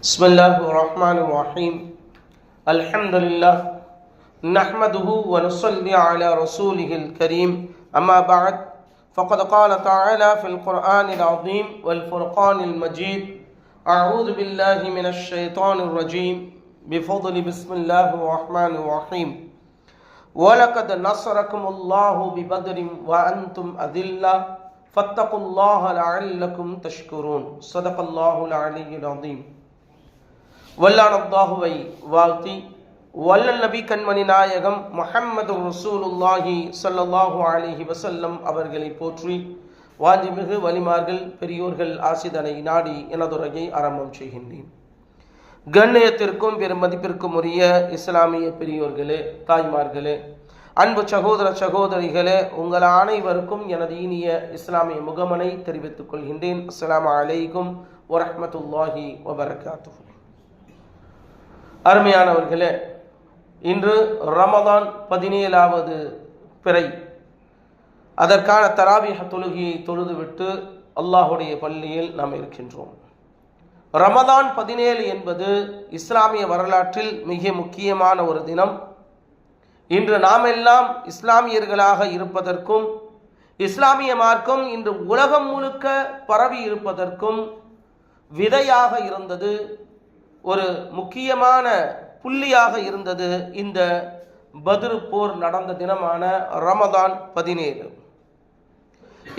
بسم الله الرحمن الرحيم. الحمد لله نحمده ونصلي على رسوله الكريم. أما بعد فقد قال تعالى في القرآن العظيم والفرقان المجيد أعوذ بالله من الشيطان الرجيم. بفضل بسم الله الرحمن الرحيم. ولقد نصركم الله ببدر وأنتم أذلة. فاتقوا الله لعلكم تشكرون. صدق الله العلي العظيم. வல்லான் வாழ்த்தி வல்லல் நபி கண்மணி நாயகம் முஹம்மது ரசூலுல்லாஹி சல்லாஹூ அலிஹி வசல்லம் அவர்களை போற்றி வாஞ்சிமிகு வலிமார்கள் பெரியோர்கள் ஆசிதனை நாடி எனதுரையை ஆரம்பம் செய்கின்றேன். கண்ணியத்திற்கும் பெரும் மதிப்பிற்கும் உரிய இஸ்லாமிய பெரியோர்களே தாய்மார்களே அன்பு சகோதர சகோதரிகளே உங்கள் அனைவருக்கும் எனது இனிய இஸ்லாமிய முகமனை தெரிவித்துக் கொள்கின்றேன். அஸ்லாம் அலைக்கும் வரமத்துல்லாஹி வபரகாத்து அருமையானவர்களே இன்று ரமதான் பதினேழாவது பிறை. அதற்கான தராவிக தொழுகையை தொழுதுவிட்டு அல்லாஹுடைய பள்ளியில் நாம் இருக்கின்றோம். ரமதான் பதினேழு என்பது இஸ்லாமிய வரலாற்றில் மிக முக்கியமான ஒரு தினம். இன்று நாம் எல்லாம் இஸ்லாமியர்களாக இருப்பதற்கும் இஸ்லாமிய மார்க்கம் இன்று உலகம் முழுக்க பரவி இருப்பதற்கும் விதையாக இருந்தது ஒரு முக்கியமான புள்ளியாக இருந்தது இந்த பதிரு போர் நடந்த தினமான ரமதான் பதினேழு.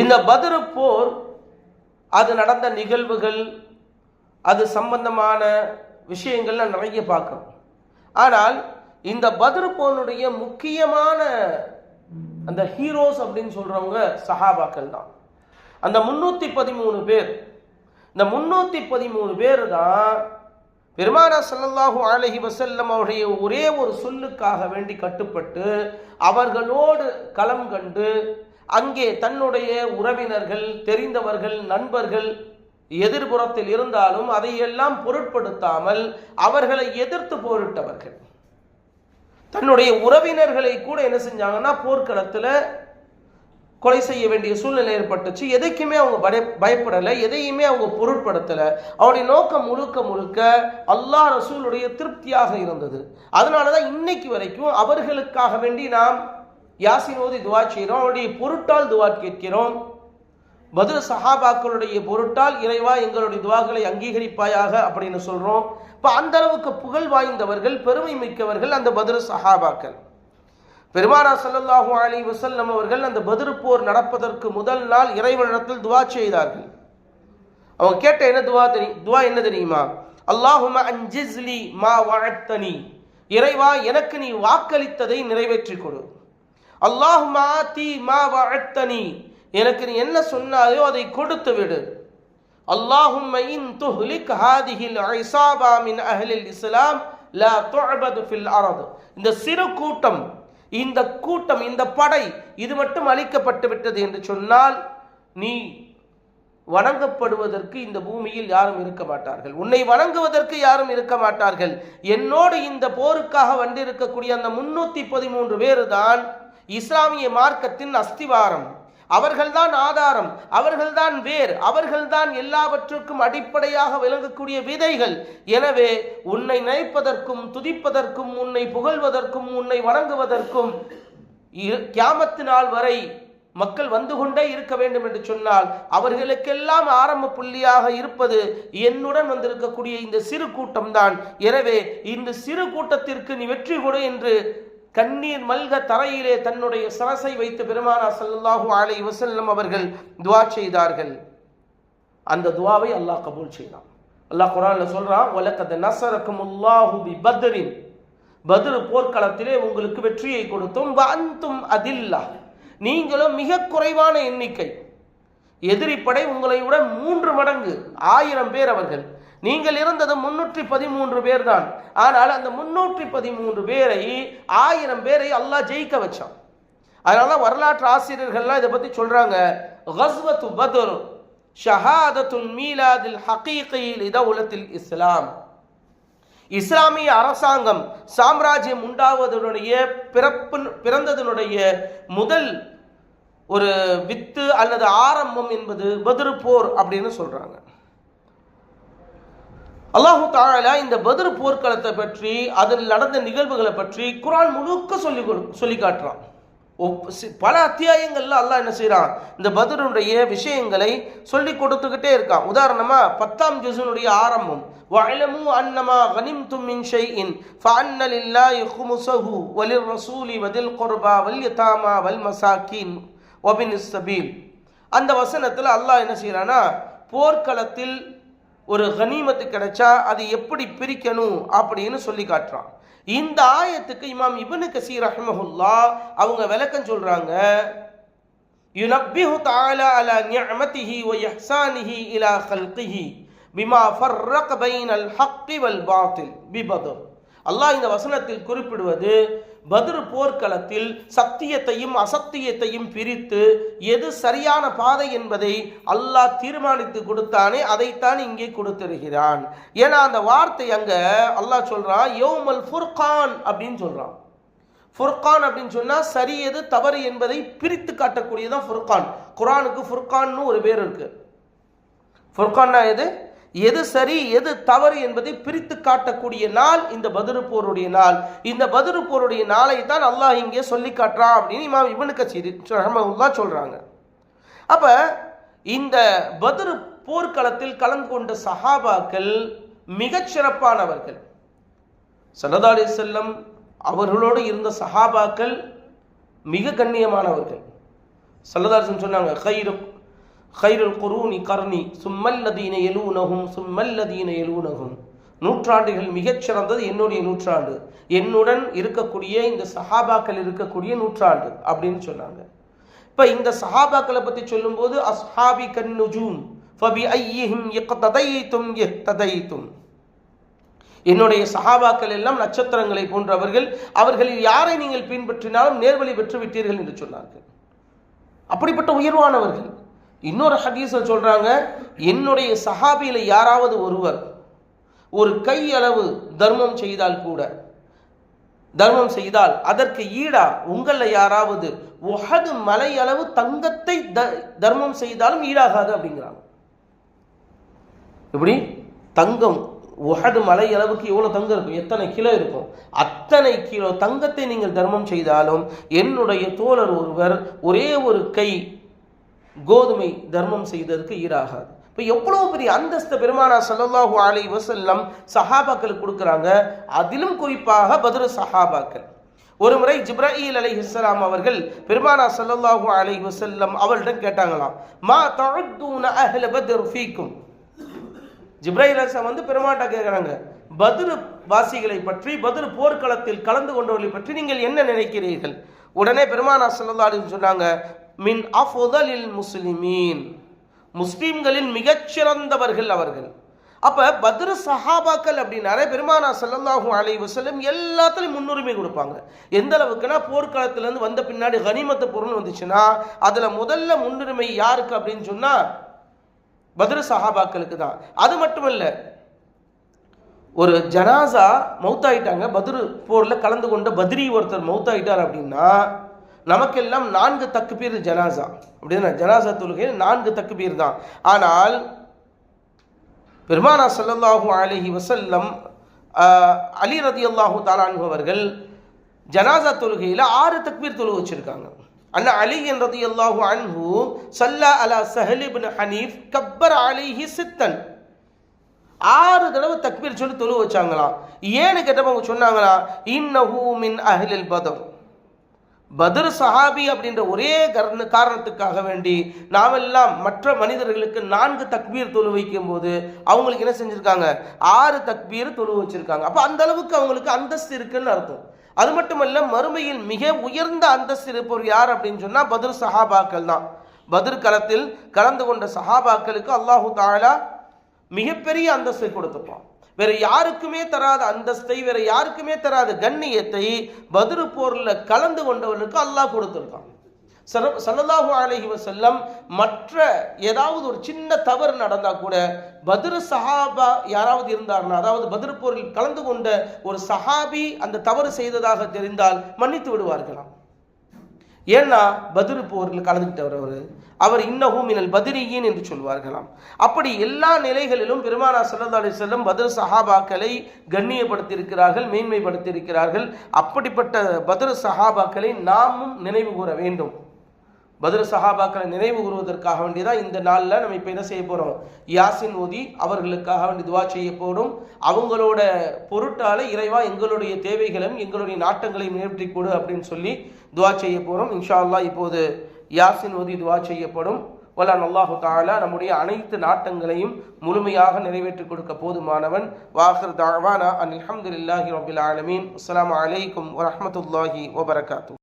இந்த பதிரு போர் அது நடந்த நிகழ்வுகள் அது சம்பந்தமான விஷயங்கள்லாம் நிறைய பார்க்கிறோம். ஆனால் இந்த பதிரு போனுடைய முக்கியமான அந்த ஹீரோஸ் அப்படின்னு சொல்றவங்க சஹாபாக்கள் தான். அந்த முன்னூத்தி பதிமூணு பேர். இந்த முன்னூத்தி பதிமூணு பேர் தான் பெருமானா சல்லல்லாஹு அலஹி வசல்லம் அவருடைய ஒரே ஒரு சொல்லுக்காக வேண்டி கட்டுப்பட்டு அவர்களோடு களம் கண்டு அங்கே தன்னுடைய உறவினர்கள் தெரிந்தவர்கள் நண்பர்கள் எதிர்புறத்தில் இருந்தாலும் அதையெல்லாம் பொருட்படுத்தாமல் அவர்களை எதிர்த்து போரிட்டவர்கள். தன்னுடைய உறவினர்களை கூட என்ன செஞ்சாங்கன்னா போர்க்களத்தில் கொலை செய்ய வேண்டிய சூழ்நிலை ஏற்பட்டுச்சு. எதைக்குமே அவங்க பய பயப்படலை. எதையுமே அவங்க பொருட்படுத்தலை. அவருடைய நோக்கம் முழுக்க முழுக்க அல்லாஹ் ரசூலுடைய திருப்தியாக இருந்தது. அதனால தான் இன்னைக்கு வரைக்கும் அவர்களுக்காக வேண்டி நாம் யாசினோதி துவா செய்கிறோம். அவருடைய பொருட்டால் துவா கேட்கிறோம். பதில் சஹாபாக்களுடைய பொருட்டால் இறைவா எங்களுடைய துவாக்களை அங்கீகரிப்பாயாக அப்படின்னு சொல்றோம். இப்போ அந்த அளவுக்கு புகழ் வாய்ந்தவர்கள் பெருமை மிக்கவர்கள் அந்த பதில் சஹாபாக்கள். பெருமானா சல்லல்லாஹு அலி வசல்லம் அவர்கள் அந்த பதிரு நடப்பதற்கு முதல் நாள் இறைவனிடத்தில் துவா செய்தார்கள். அவங்க கேட்ட என்ன துவா தெரியும் துவா என்ன தெரியுமா? அல்லாஹும அஞ்சிஸ்லி மா வாழ்த்தனி இறைவா எனக்கு நீ வாக்களித்ததை நிறைவேற்றி கொடு. அல்லாஹுமா தி மா வாழ்த்தனி எனக்கு நீ என்ன சொன்னாயோ அதை கொடுத்து விடு. அல்லாஹும் இன் துஹ்லிக் ஹாதிஹில் ஐசாபா மின் அஹ்லில் இஸ்லாம் லா துஅபது ஃபில் அரது. இந்த சிறு கூட்டம் இந்த கூட்டம் இந்த படை இது மட்டும் அழிக்கப்பட்டு விட்டது என்று சொன்னால் நீ வணங்கப்படுவதற்கு இந்த பூமியில் யாரும் இருக்க மாட்டார்கள். உன்னை வணங்குவதற்கு யாரும் இருக்க மாட்டார்கள். என்னோடு இந்த போருக்காக வந்திருக்கக்கூடிய அந்த முன்னூத்தி பதிமூன்று பேரு தான் இஸ்லாமிய மார்க்கத்தின் அஸ்திவாரம். அவர்கள்தான் ஆதாரம் அவர்கள்தான் வேர் அவர்கள்தான் எல்லாவற்றுக்கும் அடிப்படையாக விளங்கக்கூடிய விதைகள். எனவே உன்னை நினைப்பதற்கும் துதிப்பதற்கும் உன்னை புகழ்வதற்கும் உன்னை வணங்குவதற்கும் கியாமத்து நாள் வரை மக்கள் வந்து கொண்டே இருக்க வேண்டும் என்று சொன்னால் அவர்களுக்கெல்லாம் ஆரம்ப புள்ளியாக இருப்பது என்னுடன் வந்திருக்கக்கூடிய இந்த சிறு கூட்டம்தான். எனவே இந்த சிறு கூட்டத்திற்கு நீ வெற்றி கொடு என்று கண்ணீர் மல்க தரையிலே தன்னுடைய சரசை வைத்து பெருமானா சல்லாஹூ அலை வசல்லம் அவர்கள் துவா செய்தார்கள். அந்த துவாவை அல்லாஹ் கபூல் செய்தான். அல்லாஹ் குரான்ல சொல்றான் உலகத நசரக்கும் அல்லாஹு பி பத்ரின் பத்ரு போர்க்களத்திலே உங்களுக்கு வெற்றியை கொடுத்தும் வாந்தும் அதில்லா. நீங்களும் மிக குறைவான எண்ணிக்கை. எதிரி படை உங்களை விட மூன்று மடங்கு ஆயிரம் பேர் அவர்கள். நீங்கள் இருந்தது முன்னூற்றி பதிமூன்று பேர் தான் ஆனால் அந்த முன்னூற்றி பதிமூன்று பேரை ஆயிரம் பேரை அல்லாஹ் ஜெயிக்க வச்சான். அதனால வரலாற்று ஆசிரியர்கள்லாம் இதை பத்தி சொல்றாங்க. ஹஸ்வத்து பத்ர் ஷஹாதத்துல் மீலாதில் ஹகீகையில் இதவுலத்தில் இஸ்லாம். இஸ்லாமிய அரசாங்கம் சாம்ராஜ்யம் உண்டாவதனுடைய பிறப்பு பிறந்ததனுடைய முதல் ஒரு வித்து அல்லது ஆரம்பம் என்பது பதிரு போர் அப்படின்னு சொல்றாங்க. அல்லாஹு தாலா இந்த பத்ர் போர்க்களத்தை பற்றி அதில் நடந்த நிகழ்வுகளை பற்றி குரான் முழுக்க சொல்லி கொடு- சொல்லி காட்டுறான் ஒப்- சி- பல அத்தியாயங்கள்ல அல்லாஹ் என்ன செய்றான் இந்த பத்ருடைய விஷயங்களை சொல்லி கொடுத்துக்கிட்டே இருக்கான் உதாரணமா பத்தாம் ஜுசுனுடைய ஆரம்பம் وَاعْلَمُوا أَنَّمَا غَنِمْتُم مِّن شَيْءٍ فَأَنَّ لِلَّهِ خُمُسَهُ وَلِلرَّسُولِ وَذِي الْقُرْبَى وَالْيَتَامَى وَالْمَسَاكِينِ وَابْنِ السَّبِيلِ அந்த வசனத்துல அல்லாஹ் என்ன செய்யறானா போர்க்களத்தில் ஒரு கனிமத்து கிடைச்சா அது எப்படி பிரிக்கணும் அப்படின்னு சொல்லி காட்டுறான். இந்த ஆயத்துக்கு இமாம் இபனு கசீர் அஹமஹுல்லா அவங்க விளக்கம் சொல்றாங்க யுனப்பிஹு தாலா அலா நிஅமதிஹி வ இஹ்சானிஹி இலா ஹல்கிஹி பிமா ஃபர்ரக பைனல் ஹக்கி வல் பாத்தில் பிபதர். அல்லாஹ் இந்த வசனத்தில் குறிப்பிடுவது பத்ர் போர்க்களத்தில் சத்தியத்தையும் அசத்தியத்தையும் பிரித்து எது சரியான பாதை என்பதை அல்லாஹ் தீர்மானித்து கொடுத்தானே அதைத்தான் இங்கே கொடுத்திருக்கிறான். ஏன்னா அந்த வார்த்தை அங்க அல்லாஹ் சொல்றான் யோமல் ஃபுர்கான் அப்படின்னு சொல்றான். ஃபுர்கான் அப்படின்னு சொன்னா சரி எது தவறு என்பதை பிரித்து காட்டக்கூடியதான் ஃபுர்கான். குரானுக்கு ஃபுர்கான்னு ஒரு பேர் இருக்கு. ஃபுர்கான்னா எது? எது சரி எது தவறு என்பதை பிரித்து காட்டக்கூடிய நாள் இந்த பதிரு போருடைய நாள். இந்த பதிரு போருடைய நாளை தான் அல்லாஹ் இங்கே சொல்லி காட்டுறான் அப்படின்னு இமாம் இப்னு கசீர் ரஹ்மத்துல்லாஹ் சொல்றாங்க. அப்ப இந்த பதிரு போர்க்களத்தில் கலந்து கொண்ட சஹாபாக்கள் மிகச்சிறப்பானவர்கள் சல்லதா அலி செல்லம் அவர்களோடு இருந்த சஹாபாக்கள் மிக கண்ணியமானவர்கள். சல்லதாரிசன் சொன்னாங்க கயிறு ஹைருல் குரூனி கர்ணி சும்மல்லதீன எலூனகும் சும்மல்லதீன எலூனகும் நூற்றாண்டுகள் மிகச் சிறந்தது என்னுடைய நூற்றாண்டு. என்னுடன் இருக்கக்கூடிய இந்த சஹாபாக்கள் இருக்கக்கூடிய நூற்றாண்டு அப்படின்னு சொன்னாங்க. இப்போ இந்த சஹாபாக்களை பற்றி சொல்லும்போது அஸ்ஹாபி கன் நுஜூம் ஃபபி ஐயிஹிம் இக்ததைத்தும் இஹ்ததைத்தும் என்னுடைய சஹாபாக்கள் எல்லாம் நட்சத்திரங்களை போன்றவர்கள் அவர்களில் யாரை நீங்கள் பின்பற்றினாலும் நேர்வழி பெற்று விட்டீர்கள் என்று சொன்னார்கள். அப்படிப்பட்ட உயர்வானவர்கள். இன்னொரு ஹதீஸ சொல்றாங்க என்னுடைய சஹாபியில யாராவது ஒருவர் ஒரு கையளவு தர்மம் செய்தால் கூட தர்மம் செய்தால் அதற்கு ஈடா உங்களில் யாராவது உஹது மலை அளவு தங்கத்தை த- தர்மம் செய்தாலும் ஈடாகாது அப்படிங்கிறாங்க. இப்படி தங்கம் உஹது மலை அளவுக்கு எவ்வளவு தங்கம் இருக்கும்? எத்தனை கிலோ இருக்கும்? அத்தனை கிலோ தங்கத்தை நீங்கள் தர்மம் செய்தாலும் என்னுடைய தோழர் ஒருவர் ஒரே ஒரு கை கோதுமை தர்மம் செய்ததற்கு ஈடாகாது. இப்போ எவ்வளவு பெரிய அந்தஸ்து பெருமானா ஸல்லல்லாஹு அலை வசல்லம் சஹாபாக்களுக்கு கொடுக்குறாங்க? அதிலும் குறிப்பாக பத்ரு சஹாபாக்கள். ஒரு முறை அலை இஸ்லாம் அவர்கள் பெருமானா ஸல்லல்லாஹு அலை வசல்லம் அவர்களிடம் கேட்டாங்களாம் மா தழுத்தூன அஹ்ல பத்ர் ஃபீக்கும்? ஜிப்ராயில் அலிஸ்லாம் வந்து பெருமாட்டா கேட்குறாங்க பதுரு வாசிகளை பற்றி பதுரு போர்க்களத்தில் கலந்து கொண்டவர்களை பற்றி நீங்கள் என்ன நினைக்கிறீர்கள்? உடனே பெருமானா ஸல்லல்லாஹு சொன்னாங்க மின் அஃதலில் முஸ்லிமீன். முஸ்லீம்களின் மிகச்சிறந்தவர்கள் அவர்கள். அப்ப பத்ரு சஹாபாக்கள் அப்படின்னாலே பெருமானா ஸல்லல்லாஹு அலை வசலம் எல்லாத்துலையும் முன்னுரிமை கொடுப்பாங்க. எந்த அளவுக்குன்னா போர்க்காலத்துலேருந்து வந்த பின்னாடி கனிமத்து பொருள் வந்துச்சுன்னா அதில் முதல்ல முன்னுரிமை யாருக்கு அப்படின்னு சொன்னா பத்ரு சஹாபாக்களுக்கு தான். அது மட்டும் இல்லை ஒரு ஜனாசா மௌத்தாயிட்டாங்க பத்ரு போரில் கலந்து கொண்ட பத்ரி ஒருத்தர் மௌத்தாயிட்டார் அப்படின்னா நமக்கெல்லாம் நான்கு தக்கு பேர் ஜனாசா அப்படின்னா ஜனாசா தொழுகையில் நான்கு தக்கு பேர் தான். ஆனால் பெருமானா ஸல்லல்லாஹு அலஹி வசல்லம் அலி அலி ரதியல்லாஹு தாலான் அவர்கள் ஜனாசா தொழுகையில் ஆறு தக்பீர் தொழு வச்சிருக்காங்க. அண்ணா அலி அல்லாஹு அன்ஹு சல்லா அலா சஹலிபின் ஹனீஃப் கப்பர் அலிஹி சித்தன். ஆறு தடவை தக்பீர் சொல்லி தொழு வச்சாங்களாம். ஏன்னு கேட்டவங்க சொன்னாங்களா இன்னஹூ மின் அஹ்லில் பதர். பத்ர் சஹாபி அப்படின்ற ஒரே கர்ண காரணத்துக்காக வேண்டி நாமெல்லாம் மற்ற மனிதர்களுக்கு நான்கு தக்பீர் தொழு வைக்கும் போது அவங்களுக்கு என்ன செஞ்சிருக்காங்க? ஆறு தக்பீர் தொழு வச்சிருக்காங்க. அப்போ அந்த அளவுக்கு அவங்களுக்கு அந்தஸ்து இருக்குன்னு அர்த்தம். அது மட்டுமல்ல மறுமையில் மிக உயர்ந்த அந்தஸ்து இருப்பவர் யார் அப்படின்னு சொன்னால் பத்ர் சஹாபாக்கள் தான். பத்ர் களத்தில் கலந்து கொண்ட சஹாபாக்களுக்கு அல்லாஹு தாலா மிகப்பெரிய அந்தஸ்தை கொடுத்துப்பான் வேற யாருக்குமே தராத அந்தஸ்தை வேற யாருக்குமே தராத கண்ணியத்தை பத்ரு போரில் கலந்து கொண்டவர்களுக்கு அல்லாஹ் கொடுத்துருக்கான். சல- அலஹி வசல்லம் மற்ற ஏதாவது ஒரு சின்ன தவறு நடந்தா கூட பத்ரு சஹாபா யாராவது இருந்தார்னா அதாவது பத்ரு போரில் கலந்து கொண்ட ஒரு சஹாபி அந்த தவறு செய்ததாக தெரிந்தால் மன்னித்து விடுவார்களாம். ஏன்னா பதிரு போரில் கலந்துக்கிட்டவர் அவர். அவர் இன்னஹு மினல் பத்ரியின் என்று சொல்வார்களாம். அப்படி எல்லா நிலைகளிலும் பெருமானா சல்லா அலி செல்லம் பதிர் சஹாபாக்களை கண்ணியப்படுத்தியிருக்கிறார்கள் மேன்மைப்படுத்தியிருக்கிறார்கள். அப்படிப்பட்ட பதிர் சஹாபாக்களை நாமும் நினைவு கூற வேண்டும். பத்ர சஹாபாக்களை நினைவு கூறுவதற்காக வேண்டியதான் இந்த நாளில் நம்ம இப்போ என்ன செய்ய போகிறோம் யாசின் ஓதி அவர்களுக்காக வேண்டி துவா செய்ய போடும் அவங்களோட பொருட்டால இறைவா எங்களுடைய தேவைகளும் எங்களுடைய நாட்டங்களையும் நிறைவேற்றி கொடு அப்படின்னு சொல்லி துவா செய்ய போகிறோம் இன்ஷா அல்லாஹ் இப்போது யாசின் ஓதி துவா செய்யப்படும். வல்லான் அல்லாஹு தாலா நம்முடைய அனைத்து நாட்டங்களையும் முழுமையாக நிறைவேற்றி கொடுக்க போதுமானவன். வாஹர் தாவானா அன் அல்ஹம்துலில்லாஹி ரபில் ஆலமீன். அஸ்லாம் அலைக்கும் வரமத்துல்லாஹி வபரகாத்து.